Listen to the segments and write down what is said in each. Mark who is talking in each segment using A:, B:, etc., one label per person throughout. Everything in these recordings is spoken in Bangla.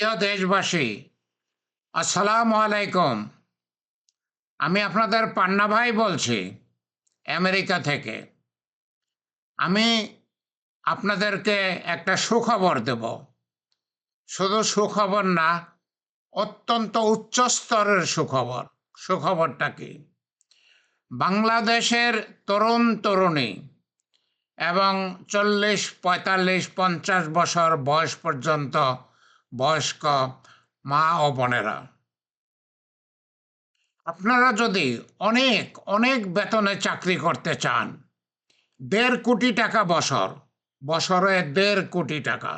A: প্রিয় দেশবাসী, আসসালামু আলাইকুম। আমি আপনাদের পান্না ভাই বলছি, আমেরিকা থেকে। আমি আপনাদেরকে একটা সুখবর দেব। শুধু সুখবর না, অত্যন্ত উচ্চ স্তরের সুখবর। সুখবরটা কি? বাংলাদেশের তরুণ তরুণী এবং চল্লিশ, পঁয়তাল্লিশ, পঞ্চাশ বছর বয়স পর্যন্ত বয়স্ক মা ও বোনেরা। আপনারা যদি অনেক অনেক বেতনে চাকরি করতে চান, দেড় কোটি টাকা বছর, বছরে দেড় কোটি টাকা,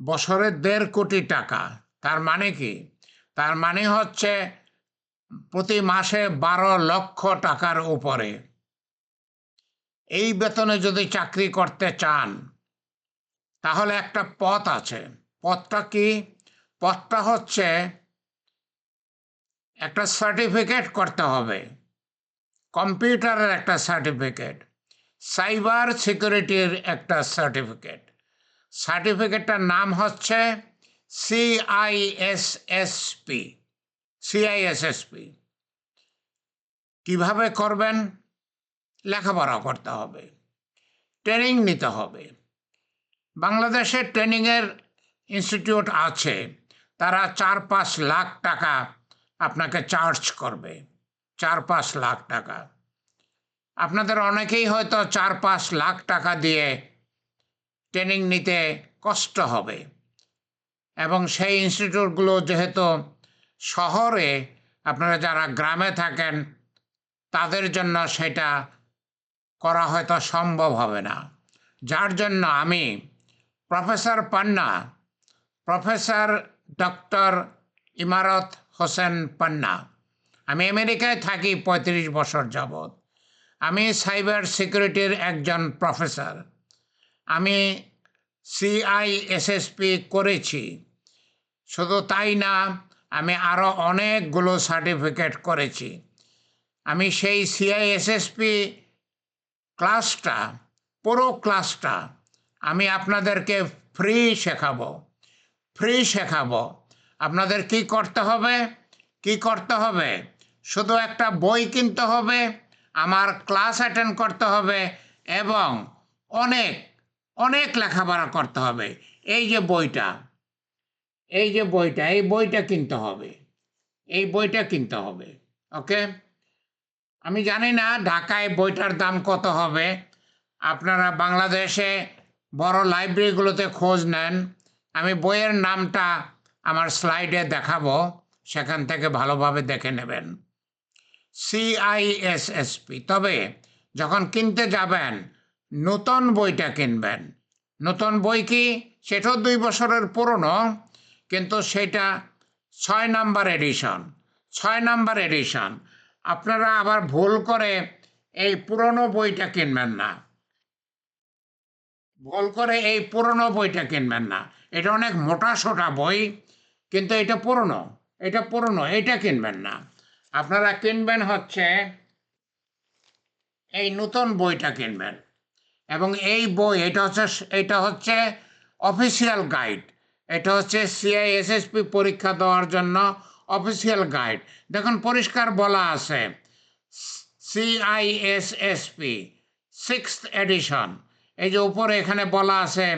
A: বছরে দেড় কোটি টাকা, তার মানে কি? তার মানে হচ্ছে প্রতি মাসে বারো লক্ষ টাকার উপরে। এই বেতনে যদি চাকরি করতে চান তাহলে একটা পথ আছে। পথটা কি? পথটা হচ্ছে একটা সার্টিফিকেট করতে হবে। কম্পিউটারের একটা সার্টিফিকেট সাইবার সিকিউরিটির একটা সার্টিফিকেট সার্টিফিকেটটার নাম হচ্ছে সিআইএসএসপি সিআইএসএসপি কীভাবে করবেন? লেখাপড়া করতে হবে। ট্রেনিং নিতে হবে। বাংলাদেশে ট্রেনিংয়ের ইনস্টিটিউট আছে। তারা চার পাঁচ লাখ টাকা আপনাকে চার্জ করবে। চার পাঁচ লাখ টাকা। আপনাদের অনেকেই হয়তো চার পাঁচ লাখ টাকা দিয়ে ট্রেনিং নিতে কষ্ট হবে। এবং সেই ইনস্টিটিউটগুলো যেহেতু শহরে আপনারা যারা গ্রামে থাকেন, তাদের জন্য সেটা করা হয়তো সম্ভব হবে না। যার জন্য আমি প্রফেসর পান্না প্রফেসর ডক্টর ইমারত হোসেন পান্না আমি আমেরিকায় থাকি পঁয়ত্রিশ বছর যাবৎ। আমি সাইবার সিকিউরিটির একজন প্রফেসর। আমি সিআইএসএসপি করেছি। শুধু তাই না, আমি আরও অনেকগুলো সার্টিফিকেট করেছি। আমি সেই সিআইএসএসপি ক্লাসটা পুরো ক্লাসটা আমি আপনাদেরকে ফ্রি শেখাবো ফ্রি শেখাবো। আপনাদের কি করতে হবে? কি করতে হবে? শুধু একটা বই কিনতে হবে, আমার ক্লাস অ্যাটেন্ড করতে হবে এবং অনেক অনেক লেখাপড়া করতে হবে। এই যে বইটা, এই যে বইটা, এই বইটা কিনতে হবে, এই বইটা কিনতে হবে ওকে আমি জানি না ঢাকায় বইটার দাম কত হবে। আপনারা বাংলাদেশে বড় লাইব্রেরিগুলোতে খোঁজ নেন। আমি বইয়ের নামটা আমার স্লাইডে দেখাবো, সেখান থেকে ভালোভাবে দেখে নেবেন। সিআইএসএসপি তবে যখন কিনতে যাবেন, নতুন বইটা কিনবেন। নতুন বই কি? সেটাও দুই বছরের পুরনো, কিন্তু সেটা ছয় নাম্বার এডিশন। ছয় নাম্বার এডিশন। আপনারা আবার ভুল করে এই পুরনো বইটা কিনবেন না। ভুল করে এই পুরনো বইটা কিনবেন না। এটা অনেক মোটা সোটা বই, কিন্তু এটা পুরনো এটা পুরনো এটা কিনবেন না। আপনারা কিনবেন হচ্ছে এই নতুন বইটা কিনবেন। এবং এই বই, এটা হচ্ছে এটা হচ্ছে অফিসিয়াল গাইড। এটা হচ্ছে সিআইএসএসপি পরীক্ষা দেওয়ার জন্য অফিসিয়াল গাইড। দেখুন, পরিষ্কার বলা আছে সিআইএসএসপি সিক্স এডিশন এই যে উপরে এখানে বলা আছে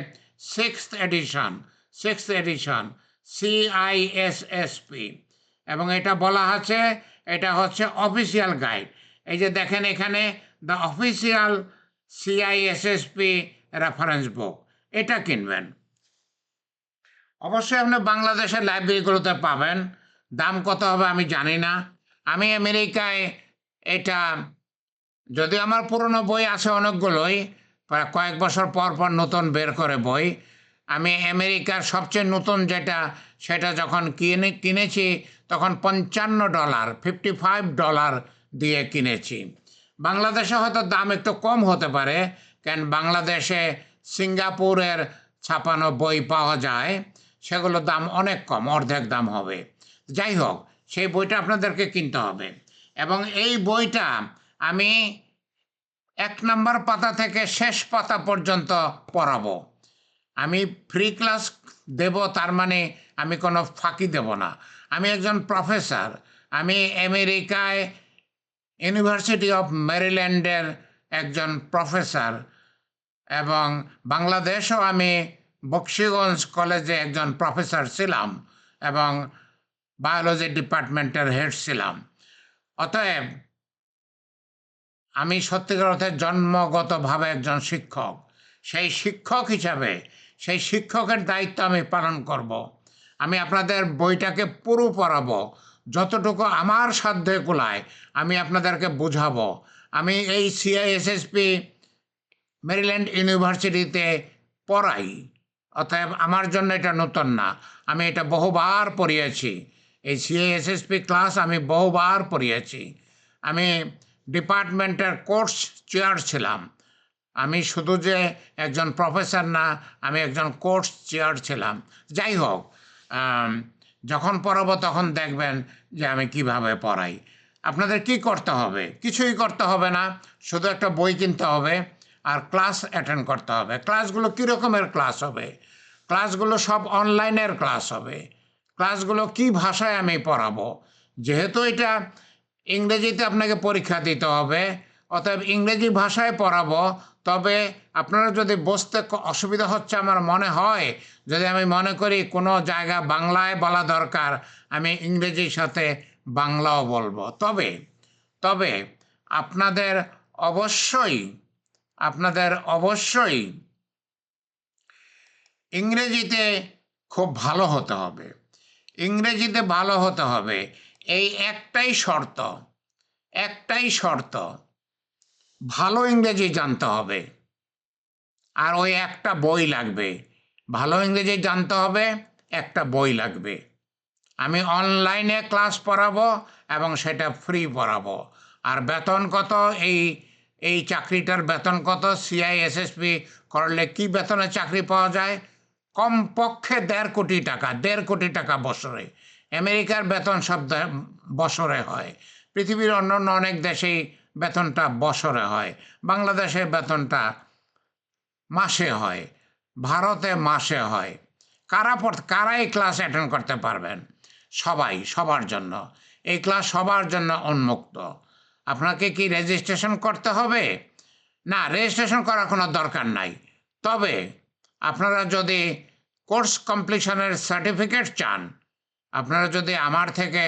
A: six edition six edition CISSP এবং এটা বলা আছে, এটা হচ্ছে অফিসিয়াল গাইড এই যে দেখেন এখানে the official CISSP reference book এটা কিনবেন। অবশ্যই আপনি বাংলাদেশের লাইব্রেরিগুলোতে পাবেন। দাম কত হবে আমি জানি না। আমি আমেরিকায় এটা যদি আমার পুরনো বই আছে অনেকগুলোই কয়েক বছর পর পর নতুন বের করে বই। আমি আমেরিকার সবচেয়ে নতুন যেটা, সেটা যখন কিনে কিনেছি, তখন পঞ্চান্ন ডলার ফিফটি ফাইভ ডলার দিয়ে কিনেছি। বাংলাদেশে হয়তো দাম একটু কম হতে পারে, কেন বাংলাদেশে সিঙ্গাপুরের ছাপানো বই পাওয়া যায় সেগুলো দাম অনেক কম, অর্ধেক দাম হবে। যাই হোক, সেই বইটা আপনাদেরকে কিনতে হবে। এবং এই বইটা আমি এক নম্বর পাতা থেকে শেষ পাতা পর্যন্ত পড়াবো আমি ফ্রি ক্লাস দেব, তার মানে আমি কোনো ফাঁকি দেব না। আমি একজন প্রফেসর আমি আমেরিকায় ইউনিভার্সিটি অফ মেরিল্যান্ডের একজন প্রফেসর এবং বাংলাদেশও আমি বক্সিগঞ্জ কলেজে একজন প্রফেসর ছিলাম এবং বায়োলজি ডিপার্টমেন্টের হেড ছিলাম। অতএব আমি সত্যিকার অর্থে জন্মগতভাবে একজন শিক্ষক। সেই শিক্ষক হিসাবে, সেই শিক্ষকের দায়িত্ব আমি পালন করব। আমি আপনাদের বইটাকে পুরো পড়াবো। যতটুকু আমার সাধ্যে কুলায়, আমি আপনাদেরকে বুঝাবো। আমি এই সিআইএসএসপি মেরিল্যান্ড ইউনিভার্সিটিতে পড়াই। অতএব আমার জন্য এটা নতুন না। আমি এটা বহুবার পড়িয়েছি। এই সিএএসএসপি ক্লাস আমি বহুবার পড়িয়েছি। আমি ডিপার্টমেন্টের কোর্স চেয়ার ছিলাম। আমি শুধু যে একজন প্রফেসর না, আমি একজন কোর্স চেয়ার ছিলাম। যাই হোক যখন পড়াবো তখন দেখবেন যে আমি কীভাবে পড়াই। আপনাদের কি করতে হবে? কিছুই করতে হবে না, শুধু একটা বই কিনতে হবে আর ক্লাস অ্যাটেন্ড করতে হবে। ক্লাসগুলো কী রকমের ক্লাস হবে? ক্লাসগুলো সব অনলাইনের ক্লাস হবে। ক্লাসগুলো কি ভাষায় আমি পড়াবো? যেহেতু এটা ইংরেজিতে আপনাকে পরীক্ষা দিতে হবে। অতএব ইংরেজি ভাষায় পড়াবো। তবে আপনারা যদি বসতে অসুবিধা হচ্ছে আমার মনে হয়, যদি আমি মনে করি কোনো জায়গা বাংলায় বলা দরকার, আমি ইংরেজির সাথে বাংলাও বলব। তবে তবে আপনাদের অবশ্যই আপনাদের অবশ্যই ইংরেজিতে খুব ভালো হতে হবে। ইংরেজিতে ভালো হতে হবে। এই একটাই শর্ত একটাই শর্ত। ভালো ইংরেজি জানতে হবে। আর ওই একটা বই লাগবে। ভালো ইংরেজি জানতে হবে, একটা বই লাগবে। আমি অনলাইনে ক্লাস পড়াবো এবং সেটা ফ্রি পড়াবো। আর বেতন কত? এই এই চাকরিটার বেতন কত? সিআইএসএসপি করলে কি বেতনে চাকরি পাওয়া যায়? কমপক্ষে দেড় কোটি টাকা, দেড় কোটি টাকা বছরে। আমেরিকার বেতন সব বছরে হয়। পৃথিবীর অন্যান্য অনেক দেশেই বেতনটা বছরে হয়। বাংলাদেশের বেতনটা মাসে হয়। ভারতে মাসে হয়। কারা কারা এই ক্লাস অ্যাটেন্ড করতে পারবেন? সবাই, সবার জন্য। এই ক্লাস সবার জন্য উন্মুক্ত। আপনাকে কি রেজিস্ট্রেশন করতে হবে? না রেজিস্ট্রেশন করার কোনো দরকার নাই। তবে আপনারা যদি কোর্স কমপ্লিশনের সার্টিফিকেট চান আপনারা যদি আমার থেকে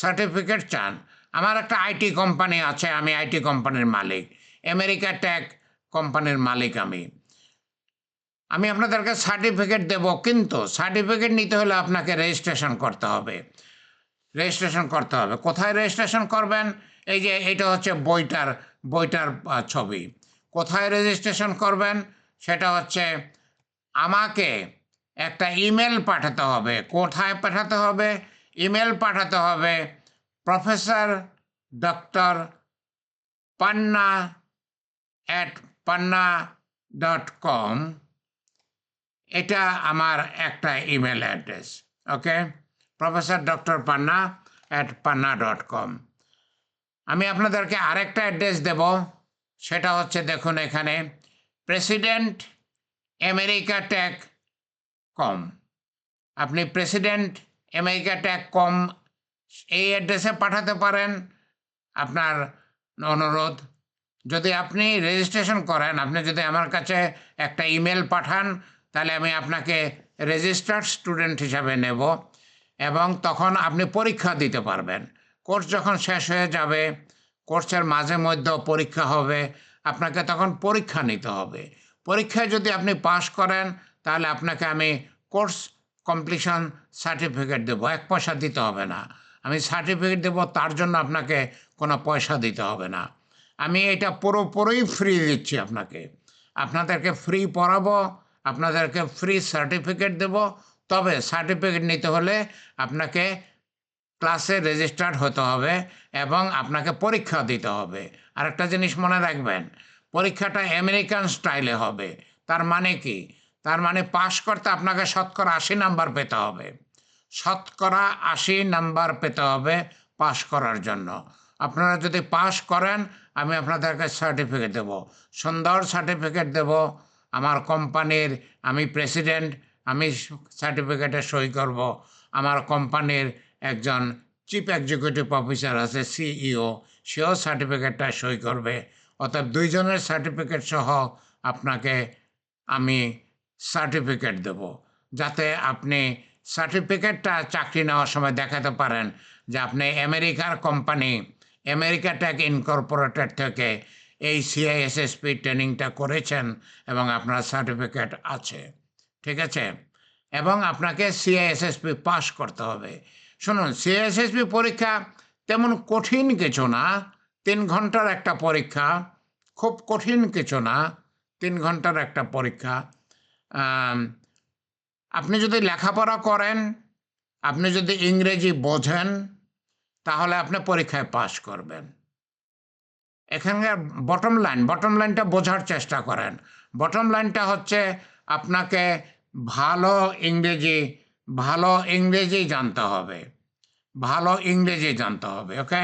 A: সার্টিফিকেট চান, আমার একটা আইটি কোম্পানি আছে, আমি আইটি কোম্পানির মালিক আমেরিকা ট্যাক কোম্পানির মালিক আমি। আমি আপনাদেরকে সার্টিফিকেট দেব, কিন্তু সার্টিফিকেট নিতে হলে আপনাকে রেজিস্ট্রেশন করতে হবে। রেজিস্ট্রেশন করতে হবে। কোথায় রেজিস্ট্রেশন করবেন? এই যে এটা হচ্ছে বইটার বইটার ছবি। কোথায় রেজিস্ট্রেশন করবেন? সেটা হচ্ছে আমাকে একটা ইমেল পাঠাতে হবে। কোথায় পাঠাতে হবে? ইমেল পাঠাতে হবে professor doctor Panna at Panna dot com এটা আমার একটা email address okay professor doctor Panna at Panna dot com আমি আপনাদেরকে আরেকটা অ্যাড্রেস দেব, সেটা হচ্ছে দেখুন এখানে প্রেসিডেন্ট আমেরিকা ট্যাক কম। আপনি প্রেসিডেন্ট, আমেরিকা ট্যাক কম, এই অ্যাড্রেসে পাঠাতে পারেন আপনার অনুরোধ। যদি আপনি রেজিস্ট্রেশন করেন, আপনি যদি আমার কাছে একটা ইমেল পাঠান, তাহলে আমি আপনাকে রেজিস্টার্ড স্টুডেন্ট হিসাবে নেব এবং তখন আপনি পরীক্ষা দিতে পারবেন। কোর্স যখন শেষ হয়ে যাবে, কোর্সের মাঝে মধ্যে পরীক্ষা হবে, আপনাকে তখন পরীক্ষা নিতে হবে। পরীক্ষায় যদি আপনি পাশ করেন তাহলে আপনাকে আমি কোর্স কমপ্লিশন সার্টিফিকেট দেবো। এক পয়সা দিতে হবে না। আমি সার্টিফিকেট দেবো, তার জন্য আপনাকে কোনো পয়সা দিতে হবে না। আমি এটা পুরোপুরি ফ্রি দিচ্ছি আপনাকে। আপনাদেরকে ফ্রি পড়াবো, আপনাদেরকে ফ্রি সার্টিফিকেট দেব। তবে সার্টিফিকেট নিতে হলে আপনাকে ক্লাসে রেজিস্টার্ড হতে হবে এবং আপনাকে পরীক্ষা দিতে হবে। আরেকটা জিনিস মনে রাখবেন, পরীক্ষাটা আমেরিকান স্টাইলে হবে। তার মানে কি? তার মানে পাশ করতে আপনাকে শতকরা আশি নাম্বার পেতে হবে। শতকরা আশি নাম্বার পেতে হবে পাশ করার জন্য। আপনারা যদি পাশ করেন, আমি আপনাদেরকে সার্টিফিকেট দেব। সুন্দর সার্টিফিকেট দেব। আমার কোম্পানির আমি প্রেসিডেন্ট আমি সার্টিফিকেটে সই করব। আমার কোম্পানির একজন চিফ এক্সিকিউটিভ অফিসার আছে সিইও সেও সার্টিফিকেটটা সই করবে। অর্থাৎ দুইজনের সার্টিফিকেট সহ আপনাকে আমি সার্টিফিকেট দেব। যাতে আপনি সার্টিফিকেটটা চাকরি নেওয়ার সময় দেখাতে পারেন যে আপনি আমেরিকার কোম্পানি আমেরিকা টেক ইনকর্পোরেটেড থেকে এই সিআইএসএসপি ট্রেনিংটা করেছেন এবং আপনার সার্টিফিকেট আছে। ঠিক আছে? এবং আপনাকে সিআইএসএসপি পাস করতে হবে। শুনুন সিআইএসএসপি পরীক্ষা তেমন কঠিন কিছু না। তিন ঘণ্টার একটা পরীক্ষা, খুব কঠিন কিছু না। তিন ঘণ্টার একটা পরীক্ষা। আপনি যদি লেখাপড়া করেন, আপনি যদি ইংরেজি বোঝেন, তাহলে আপনি পরীক্ষায় পাশ করবেন। এখানকার বটম লাইন বটম লাইনটা বোঝার চেষ্টা করেন। বটম লাইনটা হচ্ছে আপনাকে ভালো ইংরেজি ভালো ইংরেজি জানতে হবে। ভালো ইংরেজি জানতে হবে, ওকে?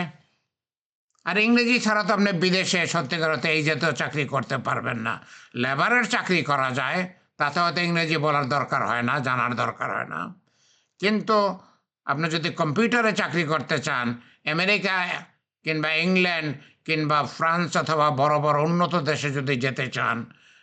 A: আর ইংরেজি ছাড়া তো আপনি বিদেশে সত্যিকার এই জাতীয় চাকরি করতে পারবেন না। লেবারের চাকরি করা যায় তাতে হয়তো ইংরেজি বলার দরকার হয় না, জানার দরকার হয় না। কিন্তু আপনি যদি কম্পিউটারে চাকরি করতে চান, আমেরিকা কিংবা ইংল্যান্ড কিংবা ফ্রান্স অথবা বড় বড় উন্নত দেশে যদি যেতে চান,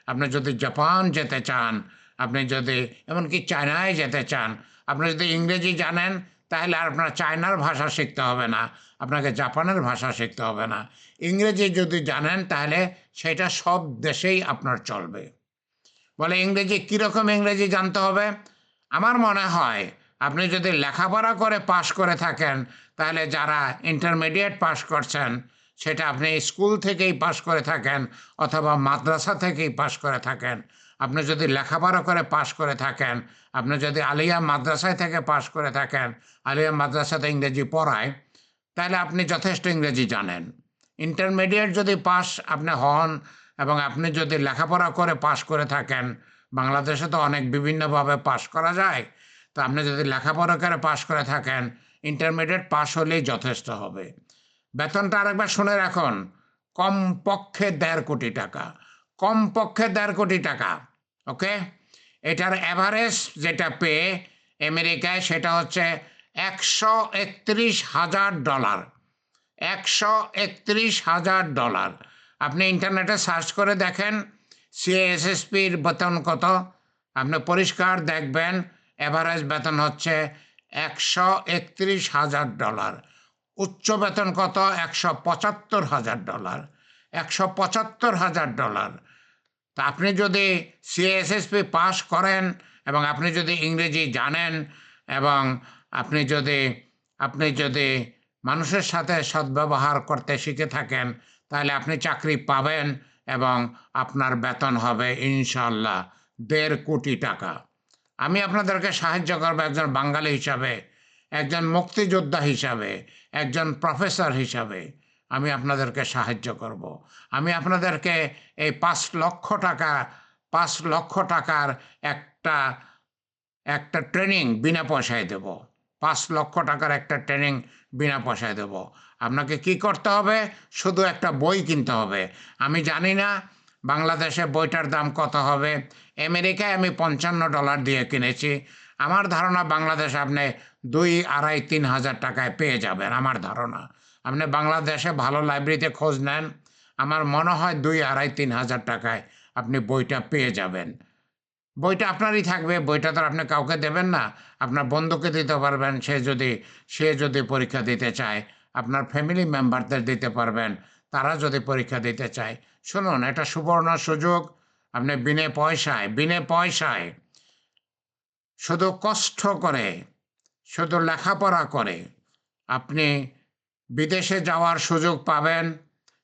A: আপনি যদি জাপান যেতে চান, আপনি যদি এমনকি চায়নায় যেতে চান, আপনি যদি ইংরেজি জানেন, তাহলে আর আপনার চায়নার ভাষা শিখতে হবে না, আপনাকে জাপানের ভাষা শিখতে হবে না। ইংরেজি যদি জানেন, তাহলে সেটা সব দেশেই আপনার চলবে। বলে, ইংরেজি কীরকম ইংরেজি জানতে হবে? আমার মনে হয় আপনি যদি লেখাপড়া করে পাশ করে থাকেন, তাহলে যারা ইন্টারমিডিয়েট পাশ করছেন, সেটা আপনি স্কুল থেকেই পাশ করে থাকেন অথবা মাদ্রাসা থেকেই পাশ করে থাকেন। আপনি যদি লেখাপড়া করে পাশ করে থাকেন, আপনি যদি আলিয়া মাদ্রাসায় থেকে পাশ করে থাকেন, আলিয়া মাদ্রাসাতে ইংরেজি পড়ায়, তাহলে আপনি যথেষ্ট ইংরেজি জানেন। ইন্টারমিডিয়েট যদি পাস আপনি হন এবং আপনি যদি লেখাপড়া করে পাশ করে থাকেন, বাংলাদেশে তো অনেক বিভিন্নভাবে পাশ করা যায়, তো আপনি যদি লেখাপড়া করে পাশ করে থাকেন ইন্টারমিডিয়েট পাস হলেই যথেষ্ট হবে। বেতনটা আরেকবার শুনে রাখুন, কমপক্ষে দেড় কোটি টাকা, কমপক্ষে দেড় কোটি টাকা, ওকে? এটার অ্যাভারেজ যেটা পে আমেরিকায় সেটা হচ্ছে একশো একত্রিশ হাজার ডলার, একশো একত্রিশ হাজার ডলার। আপনি ইন্টারনেটে সার্চ করে দেখেন সিএসএসপির বেতন কত। আপনি পরিষ্কার দেখবেন অ্যাভারেজ বেতন হচ্ছে একশো একত্রিশ হাজার ডলার। উচ্চ বেতন কত? একশো পঁচাত্তর হাজার ডলার। একশো পঁচাত্তর হাজার ডলার। তা আপনি যদি সিএসএসপি পাস করেন এবং আপনি যদি ইংরেজি জানেন এবং আপনি যদি আপনি যদি মানুষের সাথে সদ্ব্যবহার করতে শিখে থাকেন তাহলে আপনি চাকরি পাবেন এবং আপনার বেতন হবে ইনশাল্লাহ দেড় কোটি টাকা। আমি আপনাদেরকে সাহায্য করব একজন বাঙালি হিসাবে, একজন মুক্তিযোদ্ধা হিসাবে, একজন প্রফেসর হিসাবে আমি আপনাদেরকে সাহায্য করব। আমি আপনাদেরকে এই পাঁচ লক্ষ টাকা, পাঁচ লক্ষ টাকার একটা একটা ট্রেনিং বিনা পয়সায় দেব। পাঁচ লক্ষ টাকার একটা ট্রেনিং বিনা পয়সায় দেব। আপনাকে কি করতে হবে? শুধু একটা বই কিনতে হবে। আমি জানি না বাংলাদেশে বইটার দাম কত হবে। আমেরিকায় আমি পঞ্চান্ন ডলার দিয়ে কিনেছি। আমার ধারণা বাংলাদেশে আপনি দুই, আড়াই, তিন হাজার টাকায় পেয়ে যাবেন, আমার ধারণা। আপনি বাংলাদেশে ভালো লাইব্রেরিতে খোঁজ নেন। আমার মনে হয় দুই, আড়াই, তিন হাজার টাকায় আপনি বইটা পেয়ে যাবেন। বইটা আপনারই থাকবে, বইটা তো আপনি কাউকে দেবেন না। আপনার বন্ধুকে দিতে পারবেন, সে যদি সে যদি পরীক্ষা দিতে চায়। আপনার ফ্যামিলি মেম্বারদের দিতে পারবেন। তারা যদি পরীক্ষা দিতে চায়। শুনুন, এটা সুবর্ণ সুযোগ। আপনি বিনে পয়সায় বিনে পয়সায় শুধু কষ্ট করে, শুধু লেখাপড়া করে আপনি বিদেশে যাওয়ার সুযোগ পাবেন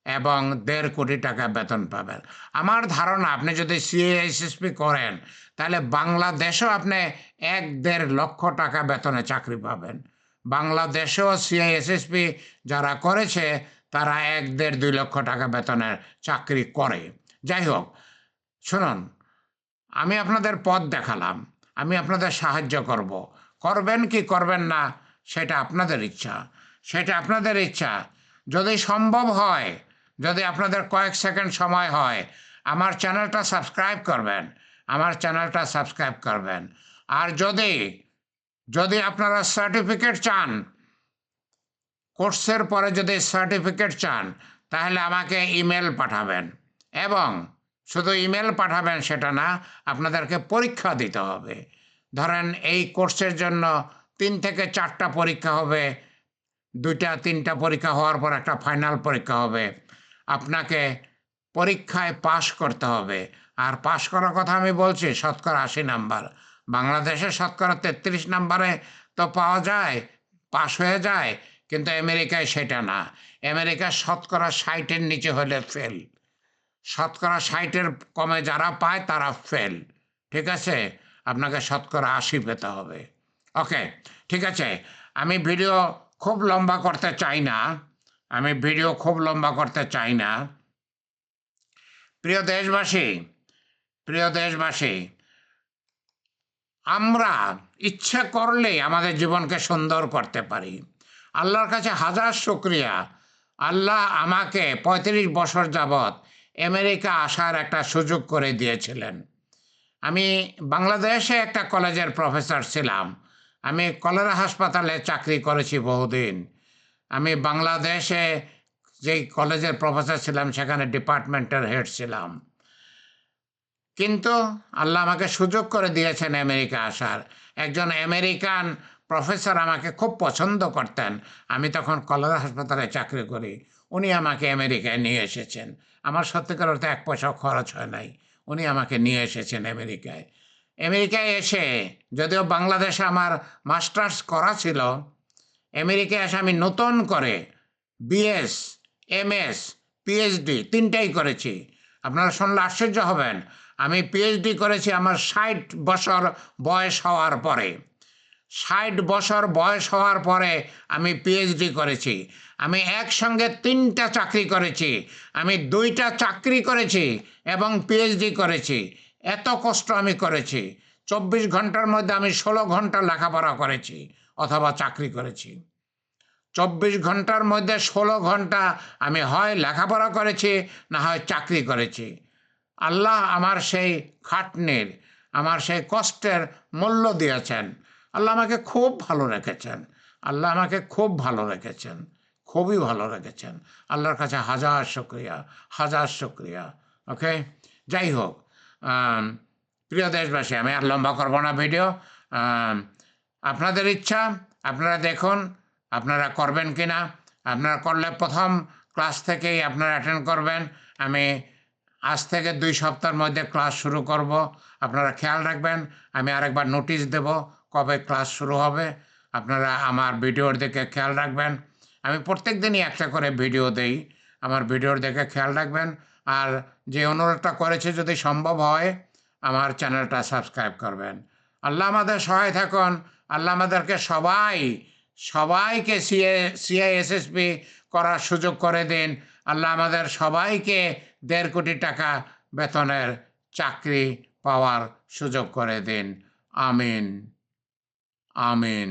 A: এবং দেড় কোটি টাকা বেতন পাবেন। আমার ধারণা, আপনি যদি সিএএসএসপি করেন, তাহলে বাংলাদেশেও আপনি এক দেড় লক্ষ টাকা বেতনে চাকরি পাবেন। বাংলাদেশেও সিআইএসএসপি যারা করেছে, তারা এক দেড় দুই লক্ষ টাকা বেতনের চাকরি করে। যাই হোক, শুনুন, আমি আপনাদের পথ দেখালাম, আমি আপনাদের সাহায্য করব। করবেন কি করবেন না, সেটা আপনাদের ইচ্ছা। সেটা আপনাদের ইচ্ছা। যদি সম্ভব হয়, যদি আপনাদের কয়েক সেকেন্ড সময় হয়, আমার চ্যানেলটা সাবস্ক্রাইব করবেন, আমার চ্যানেলটা সাবস্ক্রাইব করবেন। আর যদি যদি আপনারা সার্টিফিকেট চান, কোর্সের পরে যদি সার্টিফিকেট চান, তাহলে আমাকে ইমেল পাঠাবেন। এবং শুধু ইমেল পাঠাবেন সেটা না, আপনাদেরকে পরীক্ষা দিতে হবে। ধরেন এই কোর্সের জন্য তিন থেকে চারটা পরীক্ষা হবে, দুইটা, তিনটা পরীক্ষা হওয়ার পর একটা ফাইনাল পরীক্ষা হবে। আপনাকে পরীক্ষায় পাশ করতে হবে। আর পাশ করার কথা আমি বলছি, শতকরা আশি নাম্বার। বাংলাদেশে শতকরা তেত্রিশ নাম্বারে তো পাওয়া যায়, পাশ হয়ে যায়, কিন্তু আমেরিকায় সেটা না। আমেরিকায় শতকরা ষাটের নিচে হলে ফেল শতকরা ষাটের কমে যারা পায়, তারা ফেল ঠিক আছে? আপনাকে শতকরা আশি পেতে হবে। ওকে, ঠিক আছে। আমি ভিডিও খুব লম্বা করতে চাই না। আমি ভিডিও খুব লম্বা করতে চাই না। প্রিয় দেশবাসী প্রিয় দেশবাসী আমরা ইচ্ছে করলেই আমাদের জীবনকে সুন্দর করতে পারি। আল্লাহর কাছে হাজার শুক্রিয়া। আল্লাহ আমাকে পঁয়ত্রিশ বছর যাবৎ আমেরিকা আসার একটা সুযোগ করে দিয়েছিলেন। আমি বাংলাদেশে একটা কলেজের প্রফেসর ছিলাম। আমি কলেরা হাসপাতালে চাকরি করেছি বহুদিন। আমি বাংলাদেশে যেই কলেজের প্রফেসর ছিলাম, সেখানে ডিপার্টমেন্টের হেড ছিলাম। কিন্তু আল্লাহ আমাকে সুযোগ করে দিয়েছেন আমেরিকা আসার। একজন আমেরিকান প্রফেসর আমাকে খুব পছন্দ করতেন। আমি তখন কলেরা হাসপাতালে চাকরি করি। উনি আমাকে আমেরিকায় নিয়ে এসেছেন। আমার সত্যিকার অর্থে এক পয়সাও খরচ হয় নাই। উনি আমাকে নিয়ে এসেছেন আমেরিকায়। আমেরিকায় এসে যদিও বাংলাদেশে আমার মাস্টার্স করা ছিল, আমেরিকায় এসে আমি নতুন করে বিএস, এমএস, পিএইচডি তিনটাই করেছি। আপনারা শুনলে আশ্চর্য হবেন। আমি পিএইচডি করেছি আমার ষাট বছর বয়স হওয়ার পরে। ষাট বছর বয়স হওয়ার পরে আমি পিএইচডি করেছি। আমি একসঙ্গে তিনটা চাকরি করেছি। আমি দুইটা চাকরি করেছি এবং পিএইচডি করেছি। এত কষ্ট আমি করেছি। চব্বিশ ঘণ্টার মধ্যে আমি ষোলো ঘণ্টা লেখাপড়া করেছি অথবা চাকরি করেছি। চব্বিশ ঘণ্টার মধ্যে ষোলো ঘণ্টা আমি হয় লেখাপড়া করেছি না হয় চাকরি করেছি। আল্লাহ আমার সেই খাটনির, আমার সেই কষ্টের মূল্য দিয়েছেন। আল্লাহ আমাকে খুব ভালো রেখেছেন। আল্লাহ আমাকে খুব ভালো রেখেছেন। খুবই ভালো রেখেছেন। আল্লাহর কাছে হাজার শুক্রিয়া হাজার শুক্রিয়া। ওকে? যাই হোক প্রিয় দেশবাসী, আমি আর লম্বা করব না ভিডিও। আপনাদের ইচ্ছা, আপনারা দেখুন, আপনারা করবেন কি না আপনারা করলে প্রথম ক্লাস থেকেই আপনারা অ্যাটেন্ড করবেন। আমি আজ থেকে দুই সপ্তাহের মধ্যে ক্লাস শুরু করব। আপনারা খেয়াল রাখবেন, আমি আরেকবার নোটিশ দেব কবে ক্লাস শুরু হবে। আপনারা আমার ভিডিওর দিকে খেয়াল রাখবেন। আমি প্রত্যেক দিনই একটা করে ভিডিও দেই, আমার ভিডিওর দিকে খেয়াল রাখবেন। আর যে অনুরোধটা করেছে যদি সম্ভব হয়, আমার চ্যানেলটা সাবস্ক্রাইব করবেন। আল্লাহ আমাদের সহায় থাকুন। আল্লাহ আমাদেরকে সবাই, সবাইকে সিএ, সিআইএসএসপি করার সুযোগ করে দিন। আল্লাহ আমাদের সবাইকে দেড় কোটি টাকা বেতনের চাকরি পাওয়ার সুযোগ করে দিন। আমিন। আমিন।